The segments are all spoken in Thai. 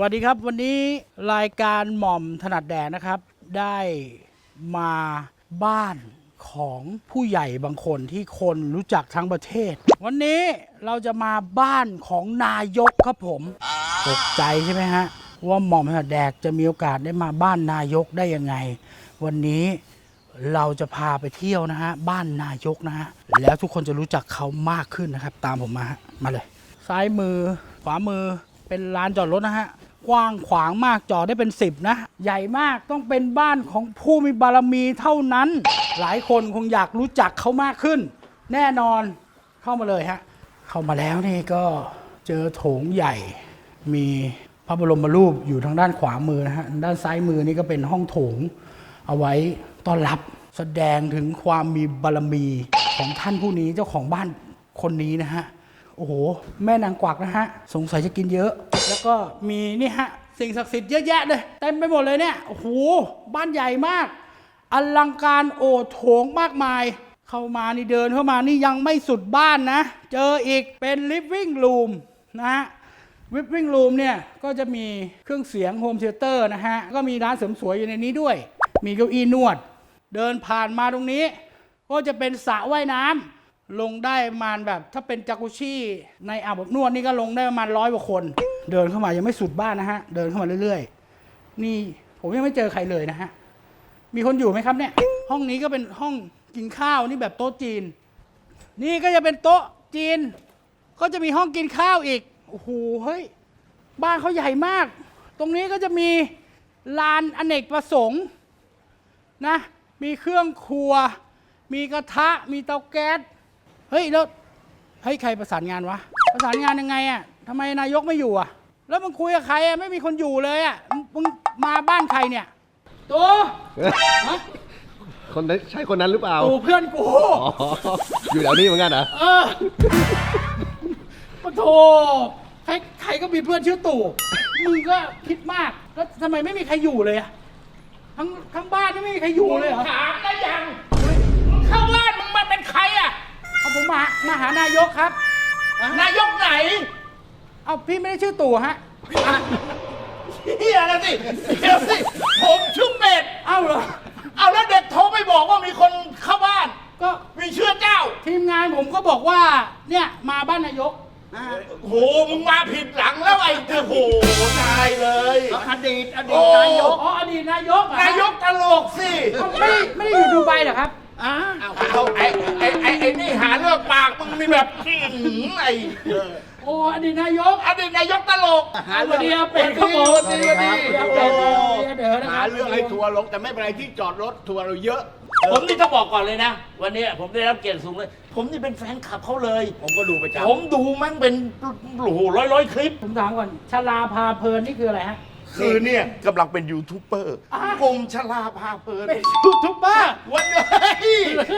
วัสดีครับวันนี้รายการหม่อมถนัดแดกนะครับ ได้มาบ้านของผู้ใหญ่บางคนที่คนรู้จักทั้งประเทศ วันนี้เราจะมาบ้านของนายกครับผมตกใจใช่ไหมฮะว่าหม่อมถนัดแดกจะมีโอกาสได้มาบ้านนายกได้ยังไง วันนี้เราจะพาไปเที่ยวนะฮะบ้านนายกนะฮะแล้วทุกคนจะรู้จักเขามากขึ้นนะครับ ตามผมมาฮะมาเลย ซ้ายมือขวามือเป็นลานจอดรถนะฮะ กว้างขวางมากจอดได้เป็น 10 นะ ใหญ่มากต้องเป็นบ้านของผู้มีบารมีเท่านั้น หลายคนคงอยากรู้จักเขามากขึ้น แน่นอนเข้ามาเลยฮะ เข้ามาแล้วนี่ก็เจอโถงใหญ่ มีพระบรมรูปอยู่ทางด้านขวามือนะฮะ ด้านซ้ายมือนี่ก็เป็นห้องโถง เอาไว้ต้อนรับแสดงถึงความมีบารมีของท่านผู้นี้เจ้าของบ้านคนนี้นะฮะ โอ้โห แม่นางกวักนะฮะ สงสัยจะกินเยอะ แล้วก็มีนี่ฮะ สิ่งศักดิ์สิทธิ์เยอะแยะเลยเต็มไปหมดเลยเนี่ย โอ้โห บ้านใหญ่มาก อลังการโอโถงมากมาย เข้ามานี่เดินเข้ามานี่ยังไม่สุดบ้านนะ เจออีกเป็น living room นะฮะวิปวิ่งรูมเนี่ย ก็จะมีเครื่องเสียงโฮมเทเตอร์นะฮะ ก็มีร้านเสริมสวยอยู่ในนี้ด้วย มีเก้าอี้นวด เดินผ่านมาตรงนี้ ก็จะเป็นสระว่ายน้ำ ลงได้ประมาณแบบ ถ้าเป็นจากุชี่ในอาบอบนวดนี่ก็ลงได้ประมาณร้อยกว่าคน เดินเข้ามายังไม่สุดบ้านนะฮะ เดินเข้ามาเรื่อยๆ นี่ผมยังไม่เจอใครเลยนะฮะ มีคนอยู่ไหมครับเนี่ย ห้องนี้ก็เป็นห้องกินข้าวนี่แบบโต๊ะจีน นี่ก็จะเป็นโต๊ะจีน ก็จะมีห้องกินข้าวอีก โอ้โห เฮ้ย บ้านเขาใหญ่มาก ตรงนี้ก็จะมีลานอเนกประสงค์นะ มีเครื่องครัว มีกระทะ มีเตาแก๊ส ฮ้ยแล้วเฮ้ยใครประสานงานวะ ประสานงานยังไงอะ่ะทำไมนายกไม่อยู่อะ แล้วมึงคุยกับใครอะไม่มีคนอยู่เลยอะมึงมึงมาบ้านใครเนี่ยตัวฮะคนนั้นใช่คนนั้นหรือเปล่าตูเพื่อนกูอ๋ออยู่แถวนี้เหมือนกันเหรอเออปะโถใครใครก็มีเพื่อนชื่อตู่มึงก็คิดมากแล้วทำไมไม่มีใครอยู่เลยอะทั้งทั้งบ้านนี่ไม่มีใครอยู่เลยเหรอถามได้ยังมึงเข้าบ้านมึงมาเป็นใครอะเอา ผมมามาหานายกครับ นายกไหนเอาพี่ไม่ได้ชื่อตู่ฮะ เฮียนะสิเดี๋ยวสิ ผมชื่อเม็ด เอ้าเหรอ เอาแล้วเด็กโทรไปบอกว่ามีคนเข้าบ้าน ก็มีเชื่อเจ้า ทีมงานผมก็บอกว่า เนี่ยมาบ้านนายกนะฮะโห มึงมาผิดหลังแล้วไอ้โอ้โหนายเลย อดีตอดีโอ้ตนายก อ๋ออดีตนายกเหรอฮะนายกตลกสิเอาไม่ได้ไม่ได้อยู่ดูไบเหรอครับ อ่าเอาไอ้ไอ้ไอ้ไอ้นี่หาเรื่องปากมึงนี่แบบอื้อหือไอ้โอ้อดีตนายกอดีตนายกตลกหาเรื่องเป็นครับผมสวัสดีดีเดี๋ยวเดี๋ยวเดี๋ยวนะคหารับเรื่องให้ทัวร์ลงแต่ไม่เป็นไรที่จอดรถทัวร์เราเยอะ ผมนี่ต้องบอกก่อนเลยนะ วันนี้ผมได้รับเกียรติสูงเลย ผมนี่เป็นแฟนคลับเขาเลย ผมก็ดูประจำผมดูแมันเป็นโอ้โหร้อยร้อยคลิป ผมถามก่อนชลาพาเพลินนี่คืออะไรฮะ คือเนี่ยกำลังเป็นยูทูบเบอร์อะกลุ่มชลาพาเพลินเป็นยูทูบเบอร์วันนี้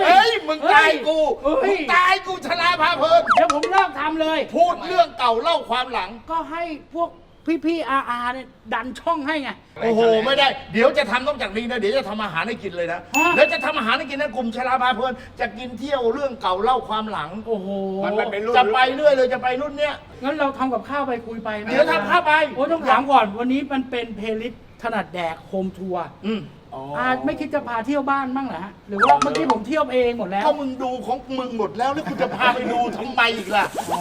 เฮ้ยมึงตายกูเฮ้ย มึงตายกูชลาพาเพลินเดี๋ยวผมเลิกทำเลย พูดเรื่องเก่าเล่าความหลัง ก็ให้พวก พี่ๆอาอาเนี่ยดันช่องให้ไง โอ้โห ไม่ได้ เดี๋ยวจะทำนอกจากนี้นะ เดี๋ยวจะทำอาหารให้กินเลยนะ ฮะ แล้วจะทำอาหารให้กินนะกลุ่มชลาพาเพลินจะกินเที่ยวเรื่องเก่าเล่าความหลัง โอ้โหมันมันเป็นรุ่น จะไปเรื่อยเลยจะไปรุ่นเนี้ย งั้นเราทำกับข้าวไปคุยไปไหมเดี๋ยวทำข้าวไป โอ้ต้องถามก่อนวันนี้มันเป็นเพลย์ลิสต์ถนัดแดกโฮมทัวร์อืม อ่าไม่คิดจะพาเที่ยวบ้านบ้างเหรอฮะหรือว่าเมื่อกี้ผมเที่ยวเองหมดแล้วก็มึงดูของมึงหมดแล้วแล้วคุณจะพาไปดูทำไมอีกล่ะอ๋อ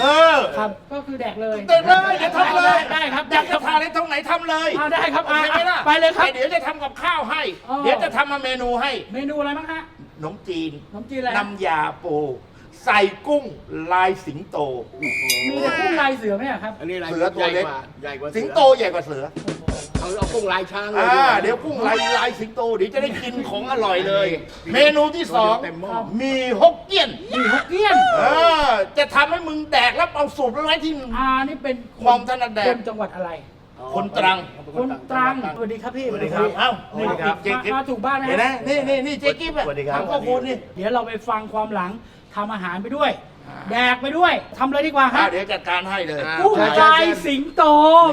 เออครับก็คือแดกเลยเดินเลยจะทำเลยได้ครับอยากจะทานอะไรตรงไหนทำเลยอ่าได้ครับโออ่าเคไหมล่ะไปเลยครับแต่เดี๋ยวจะทำกับข้าวให้ อ๋อ เดี๋ยวจะทำมาเมนูให้เมนูอะไรบ้างฮะขนมจีนขนมจีนอะไรฮะน้ำยาปู ใส่กุ้งลายสิงโต มีแต่กุ้งลายเสือไหมอะครับอันนี้ลายเสือตัวเล็ก ใหญ่กว่าสิเสืงอโตใหญ่กว่าเสือ เอาเอากุ้งลายช้างเลยอ่ากาเดี๋ยวกุ้งลายลายสิงโตเดี๋ยวจะได้กินของอร่อยเลย เมนูที่สองเต็มหม้อ มีฮกเกี้ยนมีฮกเกี้ยน เออจะทำให้มึงแดกแล้วเอาสูตรไปไว้ที่อานี่เป็นความถนัดแดก คนจังหวัดอะไร คนตรังคนตรัง สวัสดีครับพี่สวัสดีครับเอ้าสวัสดีครับ เจ๊กิ๊บมาถูกบ้านนะเห็นไหมฮะนี่นี่นี่เจ๊กิ๊บอะสวัสดีครับถามข้อมูลนี่ เดี๋ยวเราไปฟังความหลังทำอาหารไปด้วย แดกไปด้วยทำเลยดีกว่าอะฮะเดี๋ยวจัดการให้เลยอ่ากุ้งลายสิงโต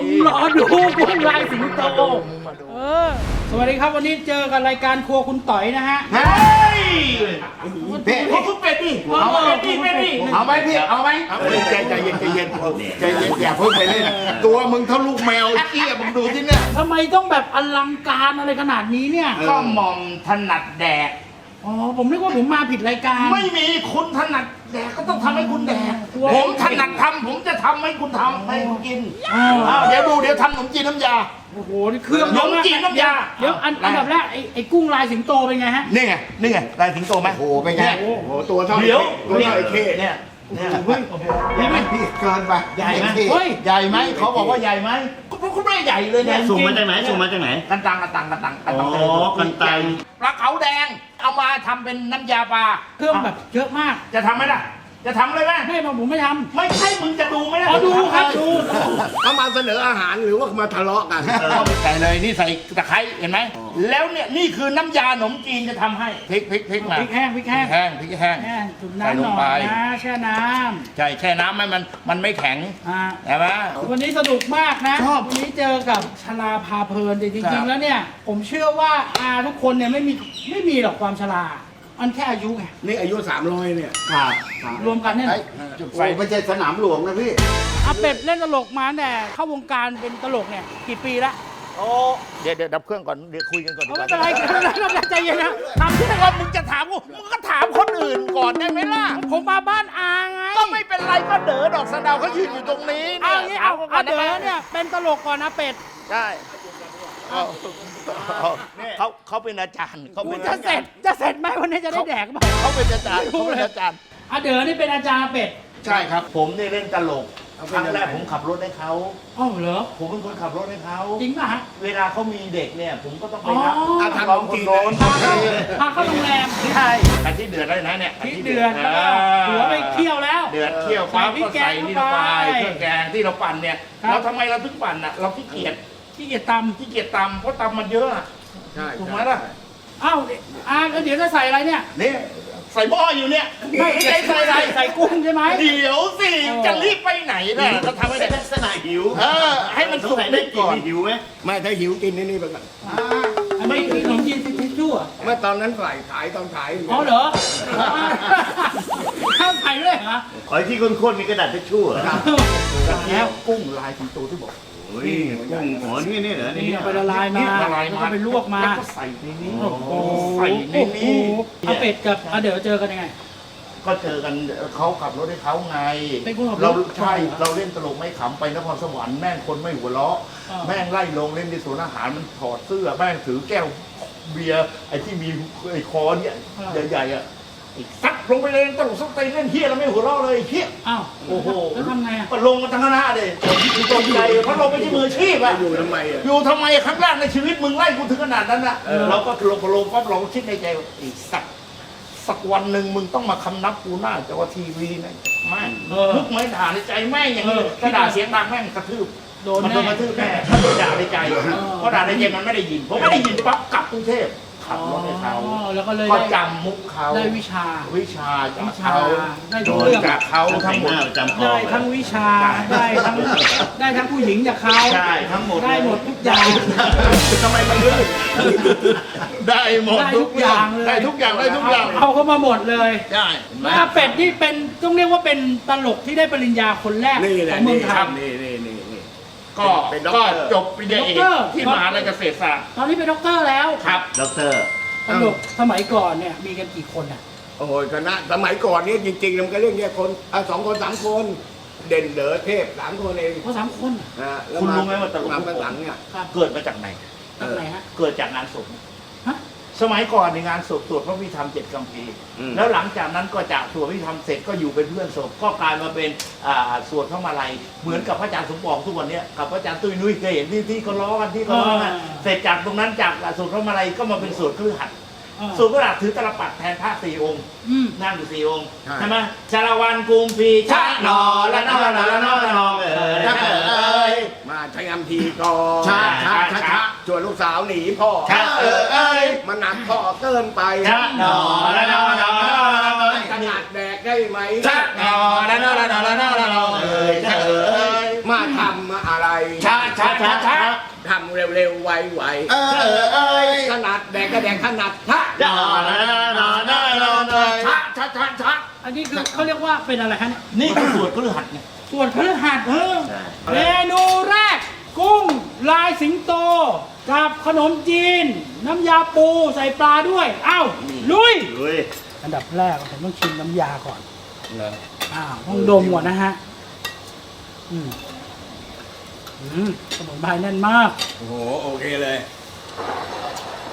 นี่รอดูกุ้งลายสิงโต มึงมาดูเออ สวัสดีครับวันนี้เจอกับรายการครัวคุณต่อยนะฮะ เฮ้ยพี่พวกคุณเป็ดดิเอามาเป็ดดิเป็ดดิเอาไหมพี่เอาไหมเอาใจใจใจเย็นใจเย็นใจเย็นอย่าเพิ่งไปเล่นตัวมึงเท่าลูกแมวเอี้ยมึงดูที่เนี่ยทำไมต้องแบบอลังการอะไรขนาดนี้เนี่ย ก็หม่อมถนัดแดก อ๋อผมนึกว่าผมมาผิดรายการ ไม่มีคุณถนัดแดกก็ต้องทำให้คุณแดกกลัวผมถนัดทำผมจะทำให้คุณทำให้คุณกินอ้าว อ้าวเดี๋ยวดูเดี๋ยวทำขนมจีนน้ำยา โอ้โหนี่เครื่องขนมจีนน้ำยา เดี๋ยวอันอันดับแรกไอ้ไอ้กุ้งลายสิงโตเป็นไงฮะ นี่ไงนี่ไงลายสิงโตไหมโอ้โหเป็นไงเนี่ยโอ้โหตัวเท่าเดี๋ยวตัวเนี่ยเท่าไอ้เข้เนี่ยเนี่ยเฮ้ย เห็นไหมพี่เกินไปใหญ่ไหมเข้เฮ้ย ใหญ่ไหมเขาบอกว่าใหญ่ไหม ก็คุณไม่ใหญ่เลยเนี่ยส่งมาจากไหนส่งมาจากไหน กันตังกันตังกันตังกันตังอ๋อกันตังปลาเขาแดง เอามาทำเป็นน้ำยาปลาเครื่องแบบเยอะมาก จะทำไหมล่ะ จะทำเลยไหมไม่มาผมไม่ทไม่ใช่มึงจะดูไหมล่ะอ๋อดูครับดูเขามาเสนออาหารหรือว่ามาทะเลาะกันเอาไปใส่เลยนี่ใส่ตะไคร้เห็นไหมแล้วเนี่ยนี่คือน้ำยาขนมจีนจะทำให้พริกพริกพริกำมาพริกแห้งพริกแห้งแห้งพริกแห้งแห้งจุ่มใส่น้ำลหงน่ไปอยนะแช่น้ใช่แช่น้ำให้มันมันไม่แข็งำอ่าใช่ไหมวันนี้สนุกมากนะชอบวันนี้เจอกับชลาพาเพลินแต่จครัริงบๆแล้วเนี่ย ผมเชื่อว่าอาทุกคนเนี่ยไม่มีไม่มีหรอกความชรา มันแค่อายุไงนี่อายุ300เนี่ยครับรวมกันเนี่ยไอ้จุดไฟโอ้ไม่ใช่สนามหลวงนะพี่อาเป็ดเล่นตลกมาตั้งแต่เข้าวงการเป็นตลกเนี่ยกี่ปีละโอ้เดี๋ยวเดี๋ยวดับเครื่องก่อนเดี๋ยวคุยกันก่อนดีเอากไม่ว่าเป็นไรไม่เป็นไรไม่เป็นไรใจเย็นนะทำที่ก็มึงจะถามกูมึงก็ถามคนอื่นก่อนได้ไหมล่ะ ผมมาบ้านอาไงก็ไม่เป็นไรก็เด๋อดอกสะเดาเขายืนอยู่ตรงนี้เอาเนี่ยงี้เอาถมเอาก่เด๋ไหมอเนี่ยเป็นตลกก่อนนะเป็ด ใช่ เอาเอาเขาเขาเป็นอาจารย์เขากูเป็นจะอาเสร็จารจย์จะเสร็จไหมวันนี้จะได้แดกไหมเขาเป็นอาจารย์เขาเป็นอาจารย์อาเด๋อนี่เป็นอาจารย์เป็ดใช่ครับ ผมนี่เล่นตลกเอาคเป็นรั้งยังไง แรกผมขับรถให้เขาอ้าวเหรอผมเป็นคนขับรถให้เขาจริงป่ะฮะ เวลาเขามีเด็กเนี่ย ผมก็ต้องไปอ๋อรับอาทำของจริงเลยพาเข้าพาเข้าโรงแรมใช่อาทิตย์เดือดแล้วนะเนี่ยพริกเดือดแล้วก็หัวไปเคี่ยวแล้ว เดือดเคี่ยวปั๊บใส่พริกก็ใส่นี่ลงไปแกงเข้าไปเครื่องแกงที่เราปั่นเนี่ยครับ เราทำไมเราถึงปั่นอะเราขี้เกียจ ขี้เกียจตขี้เกียจตำเพราะตำมันเยอะอะ ใช่ถูกไหมล่ะำอ้าวอาแล้วเดี๋ยวจะใส่อะไรเนี่ย นี่ใส่หม้ออยู่เนี่ยไม่ไม่ใส่ใช่ใส่อะไรใส่กุ้งใช่ไหม เดี๋ยวสิเออ จะรีบไปไหนน่ะก็ทำให้ได้ลักษณะหิวเออ ให้มันสงสุกสัยได้ได้กินก่อน หิวไหมไม่ถ้าหิวกินนี่นี่ไปก่อนอ่าอันนี้คือขนมจีนทิชชู่อะเมื่อตอนนั้นใส่ขายตอนขายอ๋อเหรอข้ามใส่ด้วยเหรอขอที่ข้นๆมีกระดาษทิชชู่เหรอ แล้วกุ้งลายสิงโตที่บอก โอ้ยกุ้งอ๋อนี่นี่เหรอนี่นี่เอาไปละลายมานี่ละลายแล้วมาก็ไปลวกมาแล้วก็ใส่ในนี้ โอ้โหใส่ในโอ้โหนี้อาเป็ดกับอาเดี๋ยวเจอกันยังไง ก็เจอกันเขาขับรถให้เขาไง เป็นคนขับรถเราใช่เราเล่นตลกไม่ขำไปนครสวรรค์แม่งคนไม่หัวเราะ อ่า แม่งไล่ลงเล่นในสวนอาหารมันถอดเสื้อแม่งถือแก้วเบียร์ไอ้ที่มีไอ้คอเนี่ยใหญ่ๆอะไอ้ ซัดลงไปเลยตลกสักเตยเล่นเฮียแล้วไม่หัวเราะเลยไอ้เฮียอ้าวโอ้โหแล้วทำไงอะก็ลงมาทั้งคณะเลยตกใจเพราะเราไม่ใช่มืออาชีพอะอยู่ทำไมอะอยู่ทำไมครั้งแรกในชีวิตมึงไล่กูถึงขนาดนั้นอะเราก็ลงพอลงปั๊บเราก็คิดในใจว่าไอีสักสักวันหนึ่งมึงต้องมาคำนับกูหน้าจอทีวีนะแม่งเออนึกไม่ด่าในใจแม่งอย่างนี้เออถ้าด่าเสียงดังแม่งกระทืบโดนมันแน่โดนกระทืบแน่ถ้าโดนด่าในใจเพราะด่าในใจมันไม่ได้ยินผมไม่ได้ยินปั๊บกลับกรุงเทพ ขับรถให้เขาอ๋อแล้วก็เลยก็ได้จำมุกเขาได้วิชา วิชาจากวิชาเขาได้โดทุกนเรื่อง จากเขาทั้ทั้งงหหมมดดจำคอได้ทั้งวิชาได้ทั้งได้ทั้งผู้หญิงจากเขาใช่ทั้งหมดได้หมดทุกอย่าง ทำไมมันลื่นได้หมดได้ทุกอย่างเลยได้ทุกอย่างได้ทุกอย่างเอาเข้ามาหมดเลยใช่แล้วอาเป็ดนี่เป็นต้องเรียกว่าเป็นตลกที่ได้ปริญญาคนแรกนี่ขแหละองเมืนี่องไทย นี่นี่นี่นี่ ก็เป็นด็อกก็เตอร์ จบปริญญาเอกด็อกเตอร์ ที่มหาลัยเกษตรศาสตร์ตอนนี้เป็นด็อกเตอร์แล้วครับ ด็อกเตอร์ตลกสมัยก่อนเนี่ยมีกันกี่คนอะ โอ้ยคณะสมัยก่อนนี่จริงๆมันก็เรื่องแค่คนอะสองคนสามคน เด่นเด๋อเทพสามคนเองเพราะสามคนอะนะแล้วคุณรู้ไหมว่าตลก มาเป็นหลังเนี่ย ครับเกิดมาจากไหน จากไหนฮะ เกิดจากงานศพฮะ สมัยก่อนในงานศพสวดพระพิธรรมเจ็ดคำพีร์อืม แล้วหลังจากนั้นก็จากสวดพระพิธรรมเสร็จก็อยู่เป็นเพื่อนศพก็กลายมาเป็นอ่าสวดพระมาลัยเหมือนกับพระอาจารย์สมปองทุกวันเนี้ยกับพระอาจารย์ตุ้ยนุ้ยเคยเห็นที่ที่เขาล้อกันที่เขาล้อกันอ่า เสร็จจากตรงนั้นจากสวดพระมาลัยก็มาเป็นสวดคฤหัสถ์อ่าสวดคฤหัสถ์ถือตลปัดแทนพระสี่องค์ อืม นั่งอยู่สี่องค์ใช่ ใช่ไหมชาละวันกุมพีชะนอละนอละนอละนอละนอเอ๋ยชะชะเอ๋เอ๋ยยมาใช้ยำทีก่อนชะชะ ชะชะชะชวนลูกสาวหนีพ่อชะเอ๋ยเอ้ย มันหนักพ่อเกินไปชะนอละนอละนอละนอขนาดแดกได้ไหมชะนอละนอละนอละนอละนอเอ๋ยชะเอ๋ยมาทำอะไรชะชะชะชะทำเเร็วไวไวเออเออเออขนาดแดงก็แดงขนาดทะจ้านะนะนะนะนะทะทะทะทะอันนี้คือเขาเรียกว่าเป็นอะไรคะเนี่ยนี่คือสวดพฤหัสไงส่วนพฤหัสเออเมนูแรก กุ้งลายสิงโต กับขนมจีน น้ำยาปูใส่ปลาด้วยเอ้าลุย ลุยอันดับแรกผมต้องชิมน้ำยาก่อนอ้าวต้องดมก่อนนะฮะ อืมอืมสมุนไพรแน่นมากโอ้โหโอเคเลย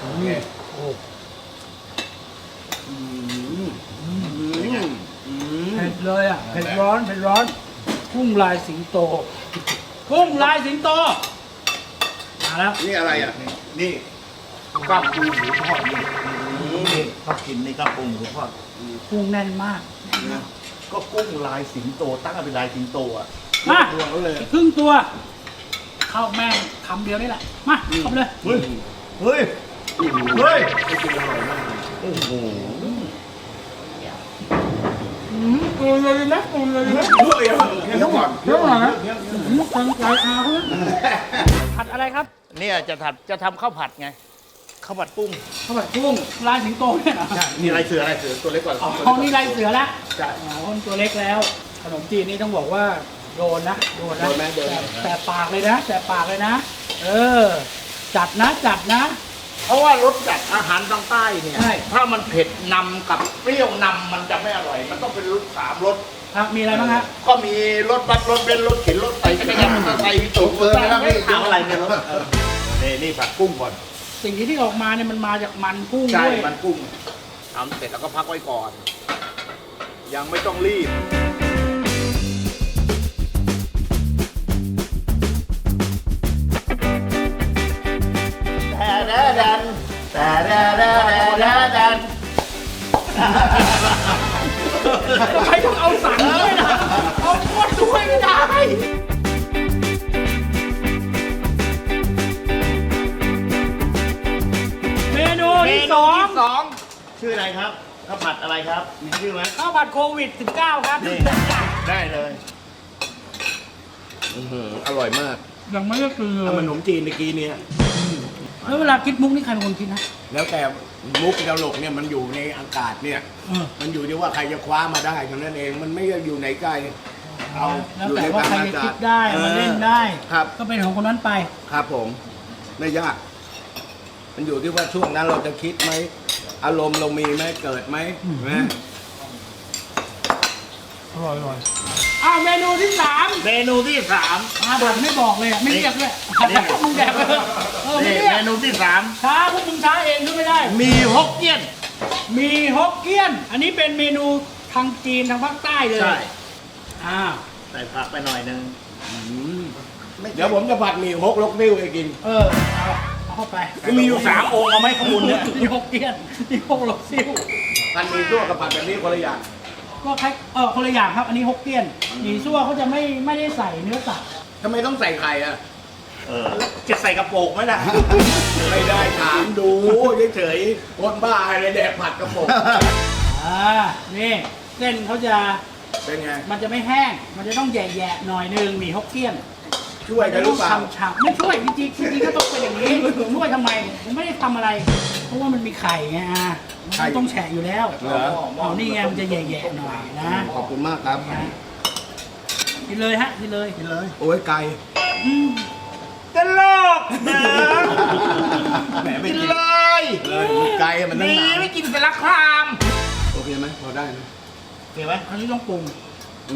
อืมโอ้อืมอืมเผ็ดเลยอะเผ็ดร้อนเผ็ดร้อนกุ้งลายสิงโตกุ้งลายสิงโต มาแล้วนี่อะไรอะ นี่กล้ามปูหมูทอดนี่นี่เขากินนี่กล้ามปูหมูทอดกุ้งแน่นมาก ก็กุ้งลายสิงโต ตั้งเป็นลายสิงโตอะมารวมแล้วเลยครึ่งตัว เข้าแม่งคำเดียวนี่แหละ มาเข้าไปเลย เฮ้ย เฮ้ย เฮ้ย โอ้โหอืมกลืนเลยนะกลืนเลยนะเฮ้ยแค่นี้ก่อนเดี๋ยวก่อนนะอืมตั้งใจอาเขาเลยผัดอะไรครับ เนี่ยจะทำจะทำข้าวผัดไงข้าวผัดกุ้งข้าวผัดกุ้งลายสิงโตเนี่ยเหรอนี่ลายเสือลายเสือตัวเล็กกว่าอ๋อนี่ลายเสือละใช่อ๋อคนตัวเล็กแล้ว ขนมจีนนี่ต้องบอกว่าโดนนะโดนนะโดนไหมโดนไหมแต่แต่ปากเลยนะแต่ปากเลยนะ เออ จัดนะจัดนะ เพราะว่ารสจัดอาหารทางใต้เนี่ยใช่ถ้ามันเผ็ดนำกับเปรี้ยวนำมันจะไม่อร่อย มันต้องเป็นรสสามรสครับมีอะไรบ้างฮะก็มีรถบัสรถเบนซ์รถเข็นรถไต่จักรยานมอเตอร์ไซค์สูงเกินไปแล้วพี่เอาอะไรในรถ นี่นี่ผัดกุ้งก่อนสิ่งที่ที่ออกมาเนี่ยมันมาจากมันกุ้งใช่ด้วยมันกุ้งทำเสร็จแล้วก็พักไว้ก่อน ยังไม่ต้องรีบ แต่แดดันแต่แดแดแดดันทำไมต้องเอาสั่งด้วยนะเอาโคตรด้วยไม่ได้ ชื่ออะไรครับข้าวผัดอะไรครับมีชื่อไหมข้าวผัดโควิด 19 ครับนี่ได้เลยอื้อหืออร่อยมากยังไม่ได้กินเลถ้ามันขยนมจีนเมื่อกี้เนี่ยแล้วเวลาคิดมุกนี่ใครเป็นคนคิดนะแล้วแต่มุกตลกเนี่ยมันอยู่ในอากาศเนี่ย เออมันอยู่ที่ว่าใครจะคว้ามาได้เท่านั้นเองมันไม่ได้อยู่ไหนไกลเอาแล้วอยู่แต่ในว่าใครอจะกาคิศดได้มาเล่นได้ ครับ ก็เป็นของคนนั้นไป ครับผม ไม่ยาก มันอยู่ที่ว่าช่วงนั้นเราจะคิดไหม อารมณ์เรามีไหมเกิดไหมอืมนะอร่อยอร่อยอ่าเมนูที่สามเมนูที่สามอาผัดไม่บอกเลยอะไม่เรียกเลยพวกมึงแดกไปเถอะเออไม่นี่เรียกเมนูที่สามช้าพวกมึงช้าเองก็ไม่ได้ มีฮกเกี้ยน มีฮกเกี้ยน อันนี้เป็นเมนูทางจีนทางภาคใต้เลยใช่ อ่าใส่ผักไปหน่อยนึง เดี๋ยวผมจะผัดหมี่ฮกลกนิ้วให้กิน เออเอา เอาเข้าไปมีอยู่สามองค์เอาไหมขมุนเนี่ยนี่ฮกเกี้ยนนี่ฮกหลกซิ่วพันหมี่ตัวกับผัดแบบนี้คนละอย่างก็คล้ายเออคนละอย่างครับ อันนี้ฮกเกี้ยนหมี่ซั่วเขาจะไม่ไม่ได้ใส่เนื้อสัตว์ทำไมต้องใส่ไข่อะเออจะใส่กระโปรงไหมล่ะไม่ได้ถามดูเฉยๆคนบ้าอะไรแดกผัดกระโปงอ่านี่เส้นเขาจะเป็นไงมันจะไม่แห้ง มันจะต้องแย่ๆหน่อยนึงหมี่ฮกเกี้ยน ช่วยกันหรือเปล่า ฉ่ำๆไม่ช่วยจริงๆจริงๆก็ต้องเป็นอย่างนี้ช่วยทำไมผมไม่ได้ทำอะไร เพราะว่ามันมีไข่ไงอะมันต้องแฉะอยู่แล้วเหรอเอานี่ไงมันจะแย่ๆหน่อยนะขอบคุณมากครับ กินเลยฮะกินเลยกินเลยโอ้ยไก่อืมตลกนะแหมไม่กินกินเลยเลยไก่มันตั้งนี่นานไม่กินสารคามโอเคไหมพอได้นะ เห็นไหมอันนี้ต้องปรุง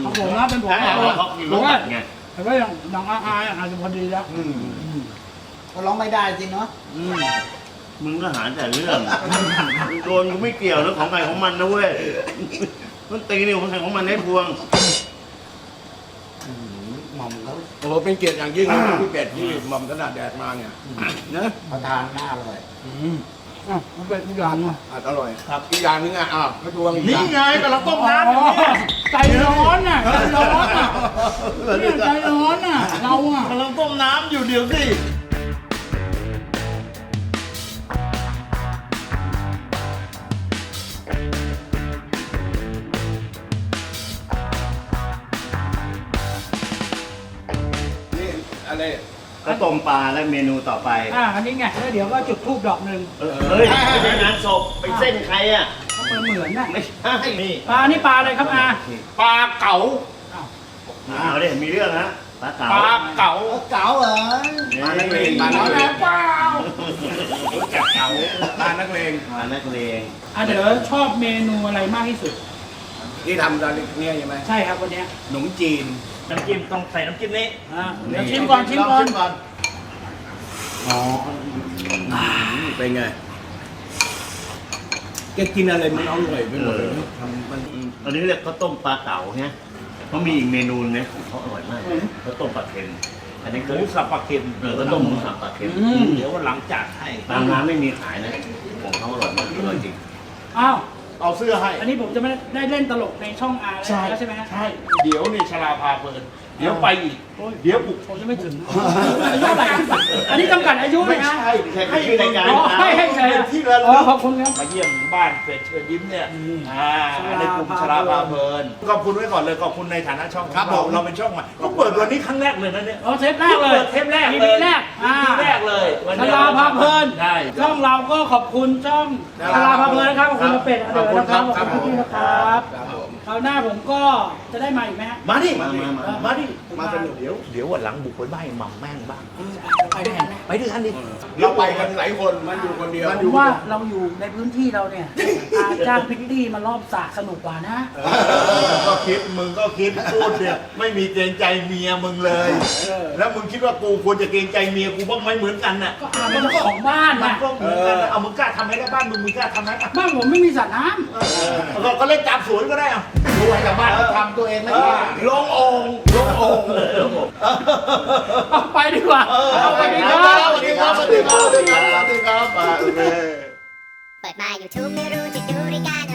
ของผมนะเป็นผมใช่เอาเพราะมีผรมสว่าผัดไง แต่ว่าอย่างน้องอาอาอาจจะพอดีแล้วอืมก็ร้องไม่ได้สิเนาะมึงก็หาแต่เรื่องโดนกูไม่เกี่ยวแล้วของใครของมันนะเว้ยมันตีนี่ของใครของมันให้พวงหม่อมเขาโอ้โหเป็นเกียรติอย่างยิ่งนะพี่เป็ดที่หม่อมขนาดแดดมาเนี่ยนะประทานหน้าเลย อืมอะมันเป็นอีกอย่างอะอาจอร่อยครับอีกอย่างนึงอะอ้าวกระทวงอีกอนี่ย่างไงกำลังต้มน้ำอยู่เนี่ยใจร้อนน่ะใจร้อนน่ะเนี่ยใจร้อนน่ะเราอะกำลังต้มน้ำอยู่เดี๋ยวสิ ก็ต้มปลาและเมนูต่อไป อ่าอันนี้ไงแล้วเดี๋ยวก็จุดทูบดอกหนึ่งเออเฮ้ยไม่ใช่งานศพไปเส้นใครอะก็เหมือนเหมือนน่ะไม่ใช่นี่ปลานี่ปลาอะไรครับอาปลาเก๋าเอาดิมีเรื่องนะปลาเก๋าปลาเก๋าเก๋าเหรอปลานักเลงปลานักเลงเปล่ารู้จักเก๋าปลานักเลงปลานักเลงอะเดี๋ยวชอบเมนูอะไรมากที่สุด ที่ทำตอนนี้ใช่ไหมใช่ครับวันเนี้ยขนมจีน น้ำจิ้มต้องใส่น้ำจิ้มนี้อ่าเดี๋ยวชิมก่อนชิมก่อนอ๋อเป็นไงแกกินอะไรมันอร่อยไปหมดเลยทำมันอันนี้เรียกข้าวต้มปลาเก๋าเนี่ยเขามีอีกเมนูนึงนะของเขาอร่อยมากข้าวต้มปลาเค็มอันนี้หคือมูสับปลาเค็มเออข้าวต้มหมูสับปลาเค็มอืมเดี๋ยววันหลังจัดให้ตามร้านไม่มีขายนะของเขาอร่อยมากอร่อยจริงอ้าว เอาเสื้อให้ อันนี้ผมจะไม่ได้เล่นตลกในช่องอาแล้วใช่ไหมฮะ ใช่ เดี๋ยวนี่ชลาพาเพลินเดี๋ยวไปอีก เดี๋ยวบุกผมจะไม่ถึงอายุเท่าไหร่อันนี้จำกัดอายุไหมไม่ฮะ ใช่ไม่ใช่เป็นชื่อรายการอ๋อให้ให้เฉยเป็นที่ระอ๋อลึกขอบคุณครับ มาเยี่ยมบ้านเฟรดเชิญยิ้มเนี่ยอืม อ่าอันนี้กลุ่มชลาพาเพลินขอบคุณไว้ก่อนเลยขอบคุณในฐานะช่องครับเราเราเป็นช่องใหม่ก็เปิดวันนี้ครั้งแรกเลยนะเนี่ยอ๋อเทปแรกเลยเปิดเทปแรกมีเลยแรกอ่า ทีแรกเลยวันชนี้ลาพาเพลินใช่ช่องเราก็ขอบคุณช่องชลาพาเพลินนะครับ ขอบคุณกระเป็ดเดี๋ยวนะครับ ขอบคุณพี่นะครับ ครับผม คราวหน้าผมก็จะได้มาอีกไหมฮะ มาดิมามามามาดิ มาสนุกเดี๋ยว เดี๋ยววันหลังบุกไปบ้านหม่ำแม่งบ้าง ไปด้วยกันไหมไปด้วยกันดิ เราไปกันหลายคนมันอยู่คนเดียว ผมว่าเราอยู่ในพื้นที่เราเนี่ยอาจ้างพิตตี้มารอบสระสนุกกว่านะ มึงก็คิดมึงก็คิดพูดเนี่ยไม่มีเกรงใจเมียมึงเลยแล้วมึงคิดว่ากูควรจะเกรงใจเมียกูบ้างไหมเหมือนกันน่ะก็อาเป็นเจ้าของบ้านมันนะก็เหมือนกันน่ะเอามึงกล้าทำไหมได้บ้านมึงมึงกล้าทำไหมอะบ้านผมไม่มีสระน้ก็ก็เล่นจับสวนก็ได้อะดูให้กับบ้านเขาทำตัวเองไม่ได้ลงโองลงโองำเอาไปดีกว่าเอาไปดีครับสวัสดีครับสวัสดีครับสวัสดีครับสวัสดีครับเปิดมา YouTube ไม่รู้จะดูรายการ